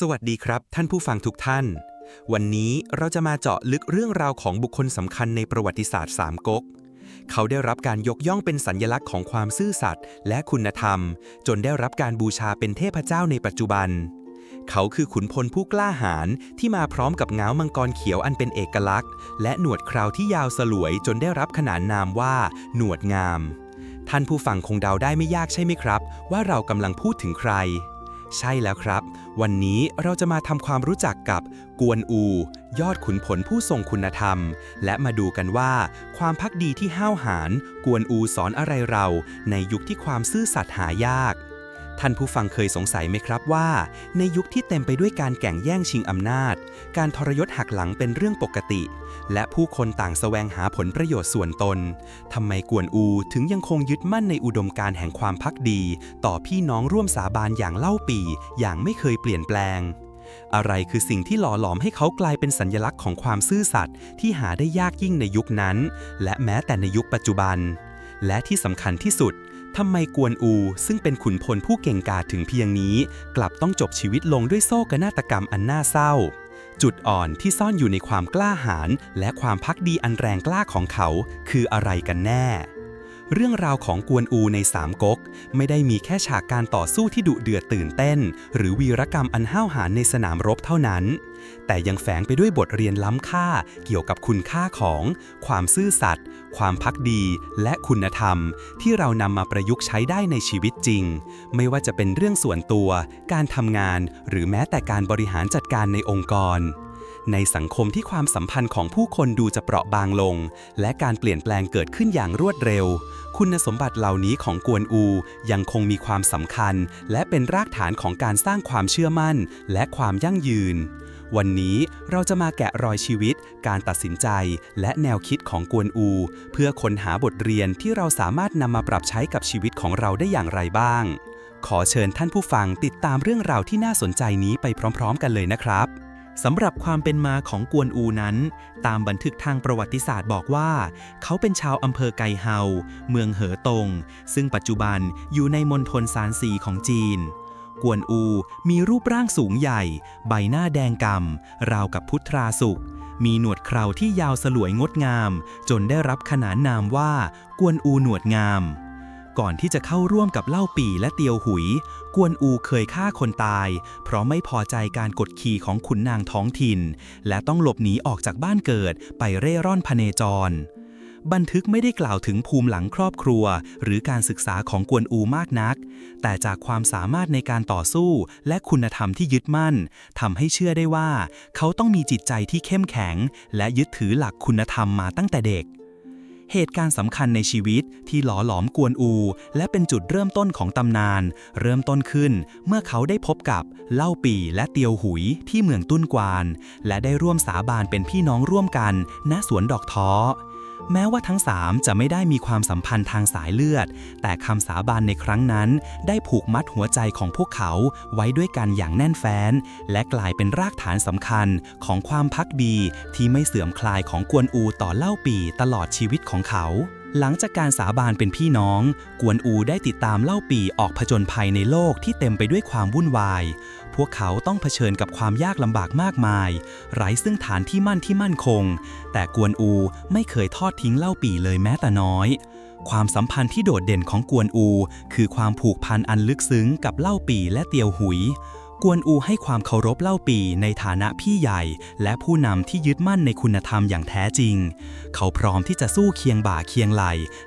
สวัสดีครับ ท่านผู้ฟังทุกท่าน วันนี้เราจะมาเจาะลึกเรื่องราวของบุคคลสำคัญในประวัติศาสตร์สามก๊ก เขาได้รับการยกย่องเป็นสัญญลักษณ์ของความซื่อสัตย์และคุณธรรม จนได้รับการบูชาเป็นเทพเจ้าในปัจจุบัน เขาคือขุนพลผู้กล้าหาญที่มาพร้อมกับเงามังกรเขียวอันเป็นเอกลักษณ์ และหนวดเคราวที่ยาวสลวยจนได้รับขนานนามว่า หนวดงาม ท่านผู้ฟังคงเดาได้ไม่ยากใช่ไหมครับ ว่าเรากำลังพูดถึงใคร ใช่แล้วครับ วันนี้เราจะมาทำความรู้จักกับกวนอู ยอดขุนผลผู้ทรงคุณธรรม และมาดูกันว่า ความพักดีที่ห้าวหาญกวนอูสอนอะไรเรา ในยุคที่ความซื่อสัตย์หายาก ท่านผู้ฟังเคยสงสัยไหมครับว่า ในยุคที่เต็มไปด้วยการแก่งแย่งชิงอำนาจ การทรยศหักหลังเป็นเรื่องปกติ และผู้คนต่างแสวงหาผลประโยชน์ส่วนตนทำไมกวนอูถึงยังคงยึดมั่นในอุดมการแห่งความพักดี ต่อพี่น้องร่วมสาบานอย่างเล่าปี อย่างไม่เคยเปลี่ยนแปลง อะไรคือสิ่งที่หล่อหลอมให้เขากลายเป็นสัญลักษณ์ของความซื่อสัตย์ที่หาได้ยากยิ่งในยุคนั้น และแม้แต่ในยุคปัจจุบันและที่สำคัญที่สุด ทำไมกวนอู ซึ่งเป็นขุนพลผู้เก่งกาจถึงเพียงนี้ กลับต้องจบชีวิตลงด้วยโซ่กนาฏกรรมอันน่าเศร้า จุดอ่อนที่ซ่อนอยู่ในความกล้าหาญและความพักดีอันแรงกล้าของเขา คืออะไรกันแน่ เรื่องราวของกวนอูในสามก๊กไม่ได้มีแค่ฉากการต่อสู้ที่ดุเดือดตื่นเต้น หรือวีรกรรมอันห้าวหาญในสนามรบเท่านั้น แต่ยังแฝงไปด้วยบทเรียนล้ำค่าเกี่ยวกับคุณค่าของ ความซื่อสัตย์ความพักดี และคุณธรรม ที่เรานำมาประยุกต์ใช้ได้ในชีวิตจริง ไม่ว่าจะเป็นเรื่องส่วนตัว การทำงาน หรือแม้แต่การบริหารจัดการในองค์กร ในสังคมที่ความสัมพันธ์ของผู้คนดูจะเปราะบางลง และการเปลี่ยนแปลงเกิดขึ้นอย่างรวดเร็ว คุณสมบัติเหล่านี้ของกวนอู ยังคงมีความสำคัญ และเป็นรากฐานของการสร้างความเชื่อมั่น และความยั่งยืน วันนี้เราจะมาแกะรอยชีวิต การตัดสินใจ และแนวคิดของกวนอู เพื่อค้นหาบทเรียนที่เราสามารถนำมาปรับใช้กับชีวิตของเราได้อย่างไรบ้าง ขอเชิญท่านผู้ฟังติดตามเรื่องราวที่น่าสนใจนี้ไปพร้อม ๆ กันเลยนะครับ สำหรับความเป็นมาของกวนอูนั้น ตามบันทึกทางประวัติศาสตร์บอกว่า เขาเป็นชาวอำเภอไกเฮา เมืองเหอตง ซึ่งปัจจุบันอยู่ในมณฑลซานซีของจีน กวนอูมีรูปร่างสูงใหญ่ ใบหน้าแดงกำ่ำราวกับพุทราสุกมีหนวดเคราที่ยาวสลวยงดงาม จนได้รับขนานนามว่า กวนอูหนวดงาม ก่อนที่จะเข้าร่วมกับเล่าปี่และเตียวหุย กวนอูเคยฆ่าคนตาย เพราะไม่พอใจการกดขี่ของขุนนางท้องถิ่น และต้องหลบหนีออกจากบ้านเกิดไปเร่ร่อนพเนจร บันทึกไม่ได้กล่าวถึงภูมิหลังครอบครัว หรือการศึกษาของกวนอูมากนัก แต่จากความสามารถในการต่อสู้และคุณธรรมที่ยึดมั่นทำให้เชื่อได้ว่า เขาต้องมีจิตใจที่เข้มแข็ง และยึดถือหลักคุณธรรมมาตั้งแต่เด็ก เหตุการณ์สำคัญในชีวิตที่หล่อหลอมกวนอู และเป็นจุดเริ่มต้นของตำนาน เริ่มต้นขึ้น เมื่อเขาได้พบกับเล่าปีและเตียวหุยที่เมืองตุ้นกวาน และได้ร่วมสาบานเป็นพี่น้องร่วมกันณสวนดอกท้อ แม้ว่าทั้งสามจะไม่ได้มีความสัมพันธ์ทางสายเลือด แต่คำสาบานในครั้งนั้น ได้ผูกมัดหัวใจของพวกเขาไว้ด้วยกันอย่างแน่นแฟ้น และกลายเป็นรากฐานสำคัญของความพักดีที่ไม่เสื่อมคลายของกวนอูต่อเล่าปีตลอดชีวิตของเขา หลังจากการสาบานเป็นพี่น้อง กวนอูได้ติดตามเล่าปีออกผจญภัยในโลกที่เต็มไปด้วยความวุ่นวาย พวกเขาต้องเผชิญกับความยากลำบากมากมาย ไร้ซึ่งฐานที่มั่นที่มั่นคง แต่กวนอูไม่เคยทอดทิ้งเล่าปีเลยแม้แต่น้อย ความสัมพันธ์ที่โดดเด่นของกวนอู คือความผูกพันอันลึกซึ้งกับเล่าปีและเตียวหุย กวนอูให้ความเคารพเล่าปีในฐานะพี่ใหญ่ และผู้นำที่ยึดมั่นในคุณธรรมอย่างแท้จริง เขาพร้อมที่จะสู้เคียงบ่าเคียงไหล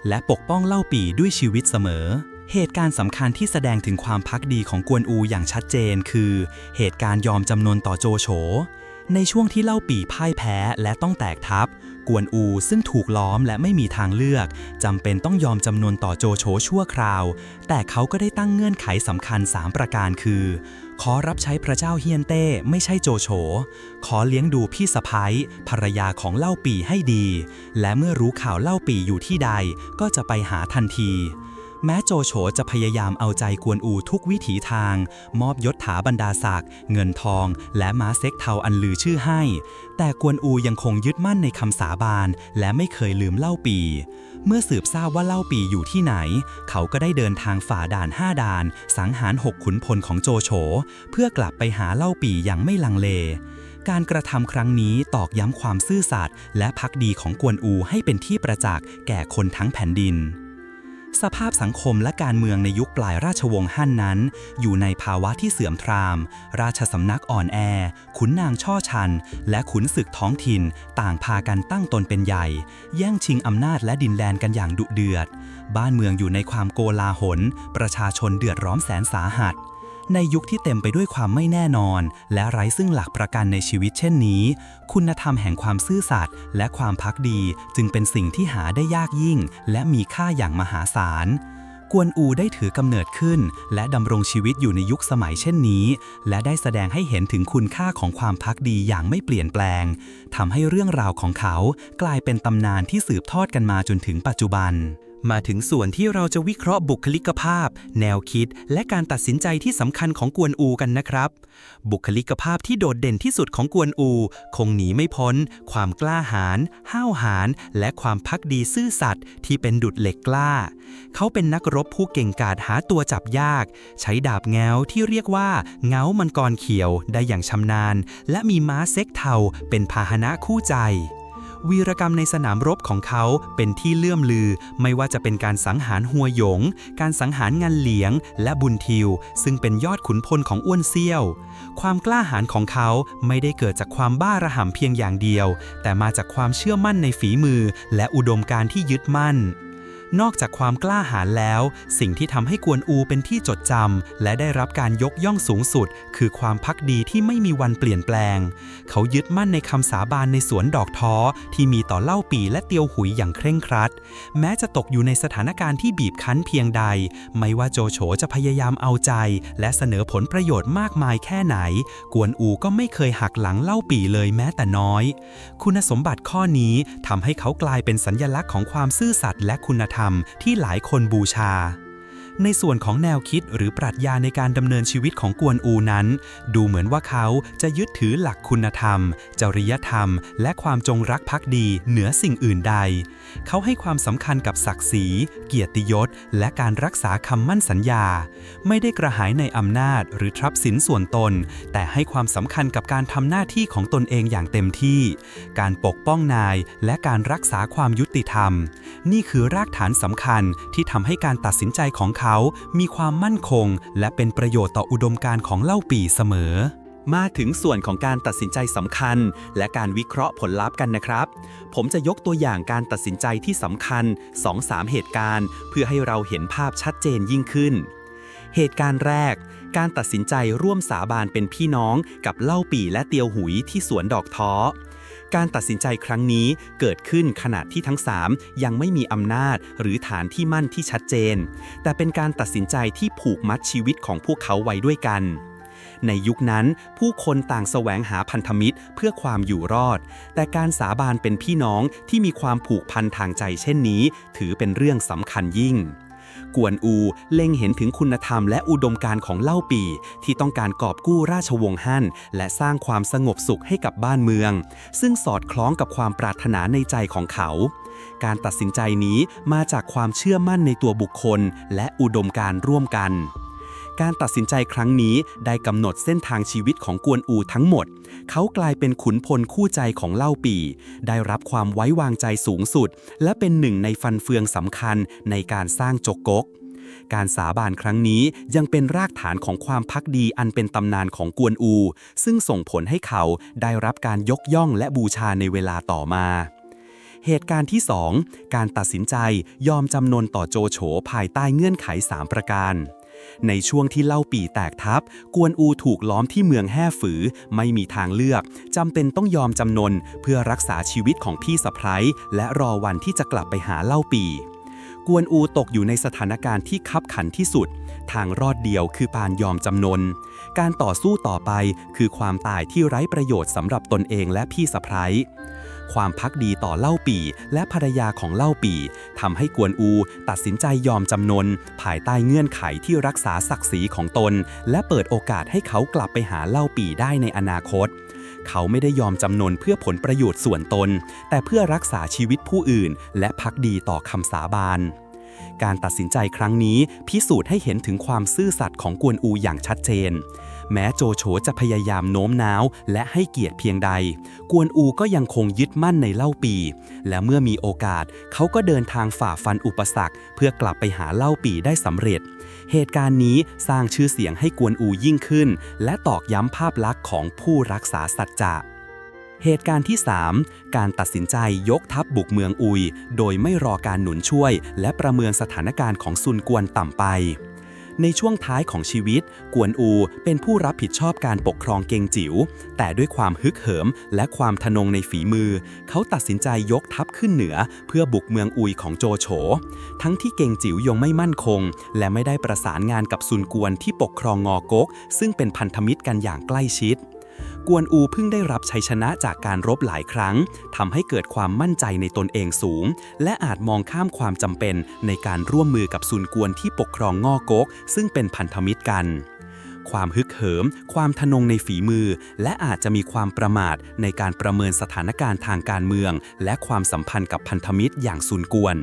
และปกป้องเล่าปีด้วยชีวิตเสมอ เหตุการณ์สำคัญที่แสดงถึงความพักดีของกวนอูอย่างชัดเจน คือ เหตุการณ์ยอมจำนนต่อโจโฉในช่วงที่เล่าปีพ่ายแพ้และต้องแตกทัพ กวนอูซึ่งถูกล้อมและไม่มีทางเลือกจำเป็นต้องยอมจำนนต่อโจโฉชั่วคราว แต่เขาก็ได้ตั้งเงื่อนไขสำคัญ 3 ประการคือ ขอรับใช้พระเจ้าเฮียนเต้ไม่ใช่โจโฉ ขอเลี้ยงดูพี่สะพ้ยภรรยาของเล่าปีให้ดี และเมื่อรู้ข่าวเล่าปีอยู่ที่ใดก็จะไปหาทันที แม้โจโฉจะพยายามเอาใจกวนอูทุกวิถีทาง มอบยศถาบรรดาศักดิ์เงินทอง และม้าเซ็กเทาอันลือชื่อให้ แต่กวนอูยังคงยึดมั่นในคำสาบาน และไม่เคยลืมเล่าปี เมื่อสืบทราบว่าเล่าปีอยู่ที่ไหน เขาก็ได้เดินทางฝ่าด่านห้าด่าน สังหารหกขุนพลของโจโฉเพื่อกลับไปหาเล่าปีอย่างไม่ลังเลการกระทำครั้งนี้ตอกย้ำความซื่อสัตย์และพักดีของกวนอูให้เป็นที่ประจักษ์แก่คนทั้งแผ่นดิน สภาพสังคมและการเมืองในยุคปลายราชวงศ์ฮั่นนั้น อยู่ในภาวะที่เสื่อมทราม ราชสำนักอ่อนแอ ขุนนางช่อชัน และขุนศึกท้องถิ่น ต่างพากันตั้งตนเป็นใหญ่ แย่งชิงอำนาจและดินแดนกันอย่างดุเดือด บ้านเมืองอยู่ในความโกลาหล ประชาชนเดือดร้อนแสนสาหัส ในยุคที่เต็มไปด้วยความไม่แน่นอน และไร้ซึ่งหลักประกันในชีวิตเช่นนี้ คุณธรรมแห่งความซื่อสัตย์และความพักดี จึงเป็นสิ่งที่หาได้ยากยิ่ง และมีค่าอย่างมหาศาลกวนอูได้ถือกำเนิดขึ้น และดำรงชีวิตอยู่ในยุคสมัยเช่นนี้ และได้แสดงให้เห็นถึงคุณค่าของความพักดีอย่างไม่เปลี่ยนแปลงทำให้เรื่องราวของเขากลายเป็นตำนานที่สืบทอดกันมาจนถึงปัจจุบัน มาถึงส่วนที่เราจะวิเคราะห์บุคลิกภาพ แนวคิด และการตัดสินใจที่สำคัญของกวนอูกันนะครับ บุคลิกภาพที่โดดเด่นที่สุดของกวนอู คงหนีไม่พ้น ความกล้าหาญห้าวหาญและความพักดีซื่อสัตย์ที่เป็นดุจเหล็กกล้า เขาเป็นนักรบผู้เก่งกาจหาตัวจับยาก ใช้ดาบแง้วที่เรียกว่าเงามังกรเขียวได้อย่างชำนาญ และมีม้าเซ็กเทาเป็นพาหนะคู่ใจ วีรกรรมในสนามรบของเขาเป็นที่เลื่อมลือ ไม่ว่าจะเป็นการสังหารหัวหยง การสังหารงานเหลียง และบุญทิว ซึ่งเป็นยอดขุนพลของอ้วนเซี่ยว ความกล้าหาญของเขาไม่ได้เกิดจากความบ้าระห่ำเพียงอย่างเดียว แต่มาจากความเชื่อมั่นในฝีมือ และอุดมการณ์ที่ยึดมั่น นอกจากความกล้าหาญแล้ว สิ่งที่ทำให้กวนอูเป็นที่จดจำและได้รับการยกย่องสูงสุด คือความพักดีที่ไม่มีวันเปลี่ยนแปลง เขายึดมั่นในคำสาบานในสวนดอกท้อที่มีต่อเล่าปีและเตียวหุยอย่างเคร่งครัด แม้จะตกอยู่ในสถานการณ์ที่บีบคั้นเพียงใด ไม่ว่าโจโฉจะพยายามเอาใจ และเสนอผลประโยชน์มากมายแค่ไหน กวนอูก็ไม่เคยหักหลังเล่าปีเลยแม้แต่น้อย คุณสมบัติข้อนี้ทำให้เขากลายเป็นสัญญลักษณ์ของความซื่อสัตย์และคุณธรรมที่หลายคนบูชา ในส่วนของแนวคิดหรือปรัชญาในการดำเนินชีวิตของกวนอูนั้น ดูเหมือนว่าเขาจะยึดถือหลักคุณธรรม จริยธรรม และความจงรักภักดีเหนือสิ่งอื่นใด เขาให้ความสำคัญกับศักดิ์ศรีเกียรติยศ และการรักษาคำมั่นสัญญา ไม่ได้กระหายในอำนาจหรือทรัพย์สินส่วนตน แต่ให้ความสำคัญกับการทำหน้าที่ของตนเองอย่างเต็มที่ การปกป้องนายและการรักษาความยุติธรรม นี่คือรากฐานสำคัญที่ทำให้การตัดสินใจของเขา มีความมั่นคง และเป็นประโยชน์ต่ออุดมการณ์ของเล่าปีเสมอ มาถึงส่วนของการตัดสินใจสำคัญ และการวิเคราะห์ผลลัพธ์กันนะครับ ผมจะยกตัวอย่างการตัดสินใจที่สำคัญ 2-3 เหตุการณ์ เพื่อให้เราเห็นภาพชัดเจนยิ่งขึ้น เหตุการณ์แรก การตัดสินใจร่วมสาบานเป็นพี่น้องกับเล่าปี่และเตียวหุยที่สวนดอกท้อการตัดสินใจครั้งนี้เกิดขึ้นขณะที่ทั้งสามยังไม่มีอำนาจหรือฐานที่มั่นที่ชัดเจน แต่เป็นการตัดสินใจที่ผูกมัดชีวิตของพวกเขาไว้ด้วยกัน ในยุคนั้นผู้คนต่างแสวงหาพันธมิตรเพื่อความอยู่รอด แต่การสาบานเป็นพี่น้องที่มีความผูกพันทางใจเช่นนี้ ถือเป็นเรื่องสำคัญยิ่งกวนอูเล็งเห็นถึงคุณธรรมและอุดมการของเล่าปี ที่ต้องการกอบกู้ราชวงศ์ฮั่น และสร้างความสงบสุขให้กับบ้านเมือง ซึ่งสอดคล้องกับความปรารถนาในใจของเขา การตัดสินใจนี้มาจากความเชื่อมั่นในตัวบุคคล และอุดมการร่วมกัน การตัดสินใจครั้งนี้ได้กำหนดเส้นทางชีวิตของกวนอูทั้งหมด เขากลายเป็นขุนพลคู่ใจของเล่าปี ได้รับความไว้วางใจสูงสุด และเป็นหนึ่งในฟันเฟืองสำคัญในการสร้างจกกกการสาบานครั้งนี้ยังเป็นรากฐานของความพักดีอันเป็นตำนานของกวนอู ซึ่งส่งผลให้เขาได้รับการยกย่องและบูชาในเวลาต่อมา เหตุการณ์ที่ 2 การตัดสินใจยอมจำนนต่อโจโฉภายใต้เงื่อนไข 3 ประการ ในช่วงที่เล่าปีแตกทับ กวนอูถูกล้อมที่เมืองแห่ฝือ ไม่มีทางเลือก จำเป็นต้องยอมจำนน เพื่อรักษาชีวิตของพี่สะพ้ยและรอวันที่จะกลับไปหาเล่าปี กวนอูตกอยู่ในสถานการณ์ที่คับขันที่สุด ทางรอดเดียวคือปานยอมจำนน การต่อสู้ต่อไปคือความตายที่ไร้ประโยชน์สำหรับตนเองและพี่สะพ้ย ความพักดีต่อเล่าปีและภรรยาของเล่าปีทำให้กวนอูตัดสินใจยอมจำนน ภายใต้เงื่อนไขที่รักษาศักดิ์ศรีของตน และเปิดโอกาสให้เขากลับไปหาเล่าปีได้ในอนาคตเขาไม่ได้ยอมจำนนเพื่อผลประโยชน์ส่วนตน แต่เพื่อรักษาชีวิตผู้อื่น และพักดีต่อคำสาบานการตัดสินใจครั้งนี้พิสูจน์ให้เห็นถึงความซื่อสัตย์ของกวนอูอย่างชัดเจน แม้โจโฉจะพยายามโน้มน้าว และให้เกียรติเพียงใด กวนอูก็ยังคงยึดมั่นในเล่าปี และเมื่อมีโอกาส เขาก็เดินทางฝ่าฟันอุปสรรค เพื่อกลับไปหาเล่าปีได้สำเร็จ เหตุการณ์นี้สร้างชื่อเสียงให้กวนอูยิ่งขึ้น และตอกย้ำภาพลักษณ์ของผู้รักษาสัจจะเหตุการณ์ที่ 3 การตัดสินใจยกทัพบุกเมืองอุย โดยไม่รอการหนุนช่วย และประเมินสถานการณ์ของซุนกวนต่ำไป ในช่วงท้ายของชีวิต กวนอูเป็นผู้รับผิดชอบการปกครองเกงจิ๋ว แต่ด้วยความฮึกเหิมและความทะนงในฝีมือ เขาตัดสินใจยกทัพขึ้นเหนือ เพื่อบุกเมืองอุยของโจโฉ ทั้งที่เกงจิ๋วยังไม่มั่นคง และไม่ได้ประสานงานกับซุนกวนที่ปกครองงอก๊กซึ่งเป็นพันธมิตรกันอย่างใกล้ชิด กวนอูเพิ่งได้รับชัยชนะจากการรบหลายครั้งทำให้เกิดความมั่นใจในตนเองสูง และอาจมองข้ามความจำเป็นในการร่วมมือกับซุนกวนที่ปกครองง่อก๊กซึ่งเป็นพันธมิตรกัน ความฮึกเหิม ความทะนงในฝีมือ และอาจจะมีความประมาทในการประเมินสถานการณ์ทางการเมือง และความสัมพันธ์กับพันธมิตรอย่างซุนกวน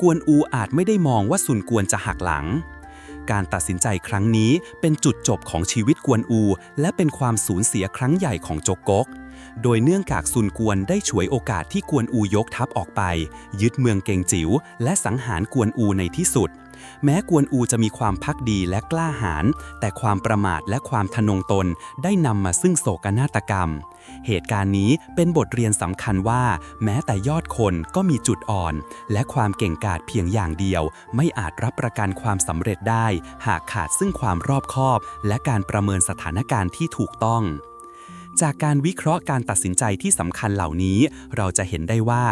กวนอูอาจไม่ได้มองว่าซุนกวนจะหักหลัง การตัดสินใจครั้งนี้เป็นจุดจบของชีวิตกวนอู และเป็นความสูญเสียครั้งใหญ่ของโจกกก โดยเนื่องจากซุนกวนได้ฉวยโอกาสที่กวนอูยกทัพออกไป ยึดเมืองเกงจิ๋วและสังหารกวนอูในที่สุด แม้กวนอูจะมีความพักดีและกล้าหาญแต่ความประมาทและความทะนงตนได้นำมาซึ่งโศกนาฏกรรม เหตุการณ์นี้เป็นบทเรียนสำคัญว่า แม้แต่ยอดคนก็มีจุดอ่อน และความเก่งกาจเพียงอย่างเดียว ไม่อาจรับประกันความสำเร็จได้ หากขาดซึ่งความรอบคอบ และการประเมินสถานการณ์ที่ถูกต้อง จากการวิเคราะห์การตัดสินใจที่สำคัญเหล่านี้ เราจะเห็นได้ว่า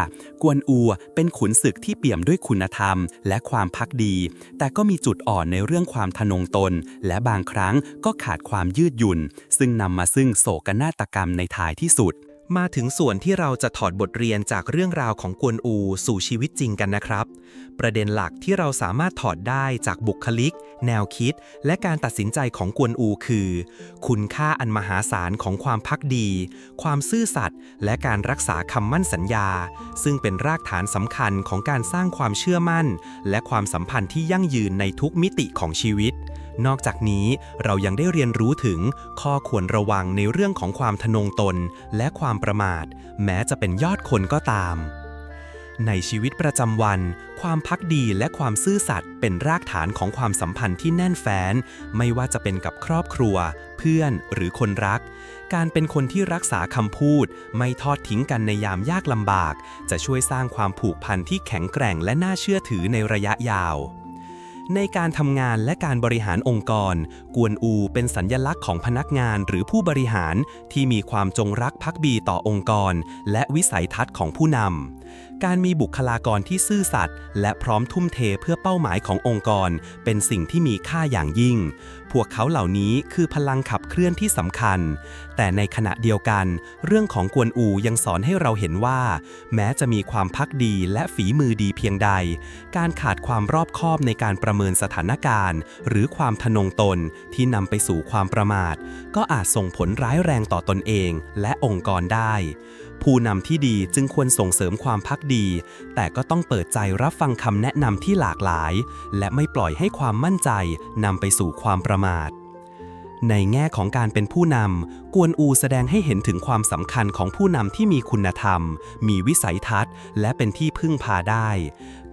กวนอูเป็นขุนศึกที่เปี่ยมด้วยคุณธรรม และความพักดี แต่ก็มีจุดอ่อนในเรื่องความทะนงตน และบางครั้งก็ขาดความยืดหยุ่น ซึ่งนำมาซึ่งโศกนาฏกรรมในท้ายที่สุด มาถึงส่วนที่เราจะถอดบทเรียนจากเรื่องราวของกวนอูสู่ชีวิตจริงกันนะครับ ประเด็นหลักที่เราสามารถถอดได้จากบุคลิก แนวคิด และการตัดสินใจของกวนอูคือ คุณค่าอันมหาศาลของความพักดี ความซื่อสัตย์และการรักษาคำมั่นสัญญา ซึ่งเป็นรากฐานสำคัญของการสร้างความเชื่อมั่น และความสัมพันธ์ที่ยั่งยืนในทุกมิติของชีวิต นอกจากนี้เรายังได้เรียนรู้ถึงข้อควรระวังในเรื่องของความทะนงตนและความประมาท แม้จะเป็นยอดคนก็ตาม ในชีวิตประจำวัน ความพักดีและความซื่อสัตย์เป็นรากฐานของความสัมพันธ์ที่แน่นแฟ้น ไม่ว่าจะเป็นกับครอบครัว เพื่อนหรือคนรัก การเป็นคนที่รักษาคำพูด ไม่ทอดทิ้งกันในยามยากลำบาก จะช่วยสร้างความผูกพันที่แข็งแกร่งและน่าเชื่อถือในระยะยาว ในการทำงานและการบริหารองค์กร กวนอูเป็นสัญญลักษณ์ของพนักงานหรือผู้บริหารที่มีความจงรักภักดีต่อองค์กร และวิสัยทัศน์ของผู้นำการมีบุคลากรที่ซื่อสัตย์และพร้อมทุ่มเทเพื่อเป้าหมายขององค์กร เป็นสิ่งที่มีค่าอย่างยิ่ง พวกเขาเหล่านี้คือพลังขับเคลื่อนที่สำคัญ แต่ในขณะเดียวกัน เรื่องของกวนอูยังสอนให้เราเห็นว่า แม้จะมีความพักดีและฝีมือดีเพียงใด การขาดความรอบคอบในการประเมินสถานการณ์ หรือความทะนงตนที่นำไปสู่ความประมาท ก็อาจส่งผลร้ายแรงต่อตนเองและองค์กรได้ ผู้นำที่ดีจึงควรส่งเสริมความพักดี แต่ก็ต้องเปิดใจรับฟังคำแนะนำที่หลากหลาย และไม่ปล่อยให้ความมั่นใจนำไปสู่ความประมาท ในแง่ของการเป็นผู้นำ กวนอูแสดงให้เห็นถึงความสำคัญของผู้นำที่มีคุณธรรม มีวิสัยทัศน์ และเป็นที่พึ่งพาได้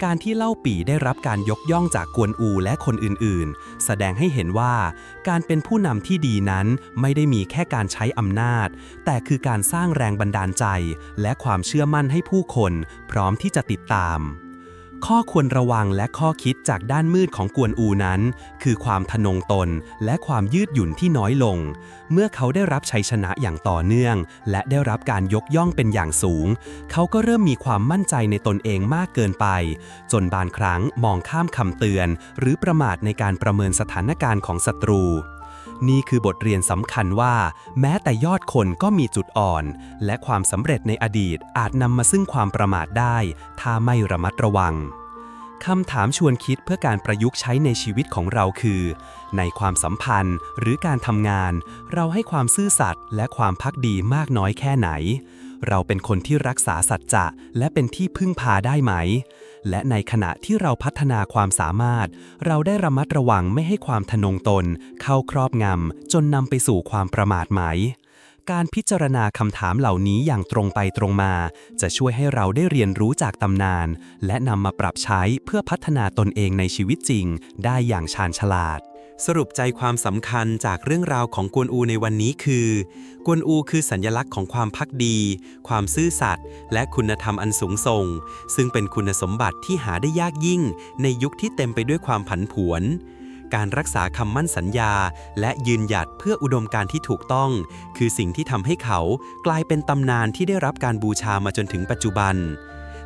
การที่เล่าปี่ได้รับการยกย่องจากกวนอูและคนอื่นๆ แสดงให้เห็นว่าการเป็นผู้นำที่ดีนั้นไม่ได้มีแค่การใช้อำนาจ แต่คือการสร้างแรงบันดาลใจ และความเชื่อมั่นให้ผู้คน พร้อมที่จะติดตาม ข้อควรระวังและข้อคิดจากด้านมืดของกวนอูนั้น คือความทะนงตนและความยืดหยุ่นที่น้อยลง เมื่อเขาได้รับชัยชนะอย่างต่อเนื่อง และได้รับการยกย่องเป็นอย่างสูง เขาก็เริ่มมีความมั่นใจในตนเองมากเกินไป จนบางครั้งมองข้ามคำเตือน หรือประมาทในการประเมินสถานการณ์ของศัตรู นี่คือบทเรียนสำคัญว่า แม้แต่ยอดคนก็มีจุดอ่อน และความสำเร็จในอดีตอาจนำมาซึ่งความประมาทได้ ถ้าไม่ระมัดระวังคำถามชวนคิดเพื่อการประยุกต์ใช้ในชีวิตของเราคือ ในความสัมพันธ์หรือการทำงาน เราให้ความซื่อสัตย์และความพักดีมากน้อยแค่ไหน เราเป็นคนที่รักษาสัจจะและเป็นที่พึ่งพาได้ไหม และในขณะที่เราพัฒนาความสามารถ เราได้ระมัดระวังไม่ให้ความทะนงตน เข้าครอบงำจนนำไปสู่ความประมาทไหม การพิจารณาคำถามเหล่านี้อย่างตรงไปตรงมา จะช่วยให้เราได้เรียนรู้จากตำนาน และนำมาปรับใช้เพื่อพัฒนาตนเองในชีวิตจริง ได้อย่างชาญฉลาด สรุปใจความสำคัญจากเรื่องราวของกวนอูในวันนี้คือ กวนอูคือสัญลักษณ์ของความพักดี ความซื่อสัตย์และคุณธรรมอันสูงส่ง ซึ่งเป็นคุณสมบัติที่หาได้ยากยิ่ง ในยุคที่เต็มไปด้วยความผันผวน การรักษาคำมั่นสัญญา และยืนหยัดเพื่ออุดมการที่ถูกต้อง คือสิ่งที่ทำให้เขากลายเป็นตำนานที่ได้รับการบูชามาจนถึงปัจจุบัน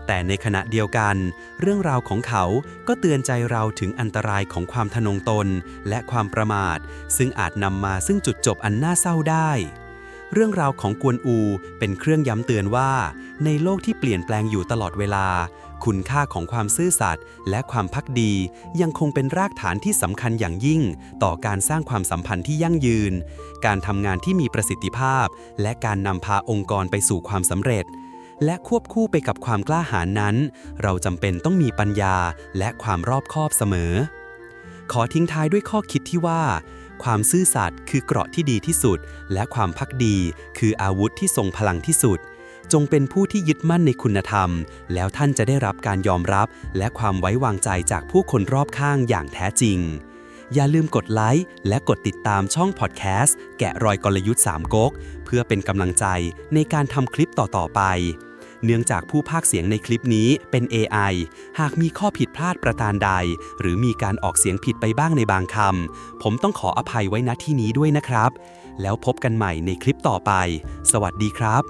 แต่ในขณะเดียวกัน เรื่องราวของเขาก็เตือนใจเราถึงอันตรายของความทะนงตนและความประมาท ซึ่งอาจนำมาซึ่งจุดจบอันน่าเศร้าได้ เรื่องราวของกวนอูเป็นเครื่องย้ำเตือนว่า ในโลกที่เปลี่ยนแปลงอยู่ตลอดเวลา คุณค่าของความซื่อสัตย์และความพักดี ยังคงเป็นรากฐานที่สำคัญอย่างยิ่ง ต่อการสร้างความสัมพันธ์ที่ยั่งยืน การทำงานที่มีประสิทธิภาพ และการนำพาองค์กรไปสู่ความสำเร็จ และควบคู่ไปกับความกล้าหาญนั้น เราจำเป็นต้องมีปัญญาและความรอบคอบเสมอ ขอทิ้งท้ายด้วยข้อคิดที่ว่า ความซื่อสัตย์คือเกราะที่ดีที่สุด และความพักดีคืออาวุธที่ทรงพลังที่สุด จงเป็นผู้ที่ยึดมั่นในคุณธรรม แล้วท่านจะได้รับการยอมรับ และความไว้วางใจจากผู้คนรอบข้างอย่างแท้จริง อย่าลืมกดไลค์และกดติดตามช่องพอดแคสต์แกะรอยกลยุทธ์3ก๊กเพื่อเป็นกำลังใจในการทำคลิปต่อ ๆ ไป เนื่องจากผู้พากย์เสียงในคลิปนี้เป็น AI หากมีข้อผิดพลาดประการใด หรือมีการออกเสียงผิดไปบ้างในบางคำผมต้องขออภัยไว้ณที่นี้ด้วยนะครับ แล้วพบกันใหม่ในคลิปต่อไป สวัสดีครับ